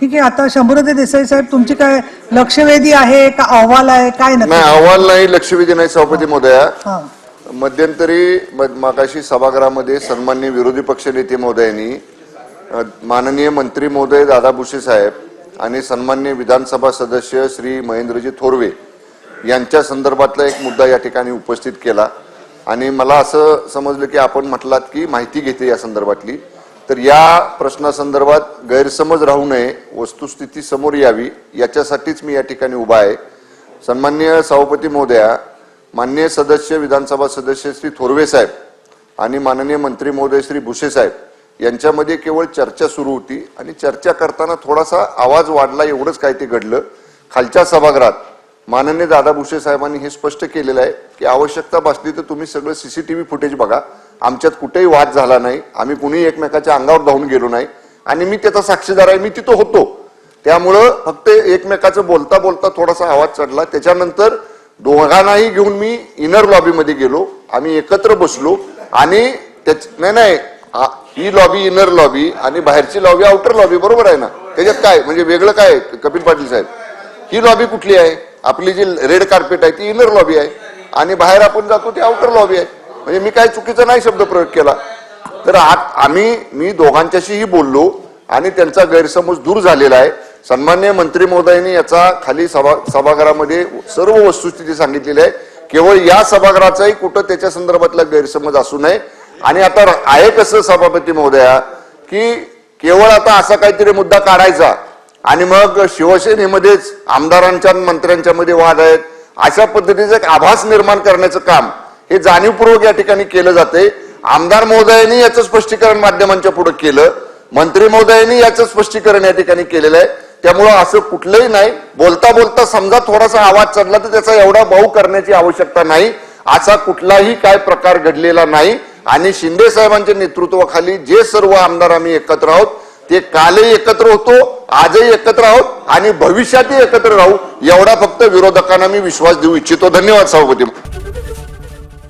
ठीक आहे आता शंभूराजे देसाई साहेब तुमची काय लक्षवेधी आहे का अहवाल आहे? काय नाही अहवाल नाही लक्षवेधी नाही सभापती महोदया. हा. मध्यंतरी मागाशी सभागृहामध्ये सन्मान्य विरोधी पक्षनेते महोदयांनी अ, माननीय मंत्री महोदय दादा भुसे साहेब आणि सन्मान्य विधानसभा सदस्य श्री महेंद्रजी थोरवे यांच्या संदर्भातला एक मुद्दा या ठिकाणी उपस्थित केला. आणि मला असं समजलं की आपण म्हटलात की माहिती घेते या संदर्भातली. तर या प्रश्नासंदर्भात गैरसमज राहू नये वस्तुस्थिती समोर यावी याच्यासाठीच मी या ठिकाणी उभा आहे. सन्मान्य सभापती महोदया माननीय सदस्य विधानसभा सदस्य श्री थोरवे साहेब आणि माननीय मंत्री महोदय श्री भुसे साहेब यांच्यामध्ये केवळ चर्चा सुरू होती आणि चर्चा करताना थोडासा आवाज वाढला एवढंच काय ते घडलं. खालच्या सभागृहात माननीय दादा भुसे साहेबांनी हे स्पष्ट केलेलं आहे की आवश्यकता भासली तर तुम्ही सगळं सीसीटीव्ही फुटेज बघा. आमच्यात कुठेही वाद झाला नाही. आम्ही कुणीही एकमेकाच्या अंगावर धावून गेलो नाही. आणि मी त्याचा साक्षीदार आहे मी तिथं होतो. त्यामुळं फक्त एकमेकाचं बोलता बोलता थोडासा आवाज चढला. त्याच्यानंतर दोघांनाही घेऊन मी इनर लॉबीमध्ये गेलो. आम्ही एकत्र बसलो. आणि त्याच नाही नाही ही लॉबी इनर लॉबी आणि बाहेरची लॉबी आउटर लॉबी बरोबर आहे ना? त्याच्यात काय? म्हणजे वेगळं काय कपिल पाटील साहेब ही लॉबी कुठली आहे? आपली जी रेड कार्पेट आहे ती इनर लॉबी आहे. आणि बाहेर आपण जातो ती आउटर लॉबी आहे. म्हणजे मी काय चुकीचा नाही शब्द प्रयोग केला. तर आम्ही मी दोघांच्याशीही बोललो आणि त्यांचा गैरसमज दूर झालेला आहे. सन्मान्य मंत्री महोदयांनी याचा खाली सभा सभागृहामध्ये सर्व वस्तुस्थिती सांगितलेली आहे. केवळ या सभागृहाचाही कुठं त्याच्या संदर्भातला गैरसमज असू नये. आणि आता आहे कसं सभापती महोदया की केवळ आता असा काहीतरी मुद्दा काढायचा आणि मग शिवसेनेमध्येच आमदारांच्या मंत्र्यांच्या मध्ये वाद आहेत. अशा पद्धतीचं एक आभास निर्माण करण्याचं काम हे जाणीवपूर्वक या ठिकाणी केलं जाते. आमदार महोदयांनी याचं स्पष्टीकरण माध्यमांच्या पुढे केलं. मंत्री महोदयांनी याचं स्पष्टीकरण या ठिकाणी केलेलं आहे. त्यामुळं असं कुठलंही नाही. बोलता बोलता समजा थोडासा आवाज चढला तर त्याचा एवढा भाऊ करण्याची आवश्यकता नाही. असा कुठलाही काय प्रकार घडलेला नाही. आणि शिंदे साहेबांच्या नेतृत्वाखाली जे सर्व आमदार आम्ही एकत्र आहोत ते कालही एकत्र होतो आजही एकत्र आहोत आणि भविष्यातही एकत्र राहू एवढा फक्त विरोधकांना मी विश्वास देऊ इच्छितो. धन्यवाद सभापती.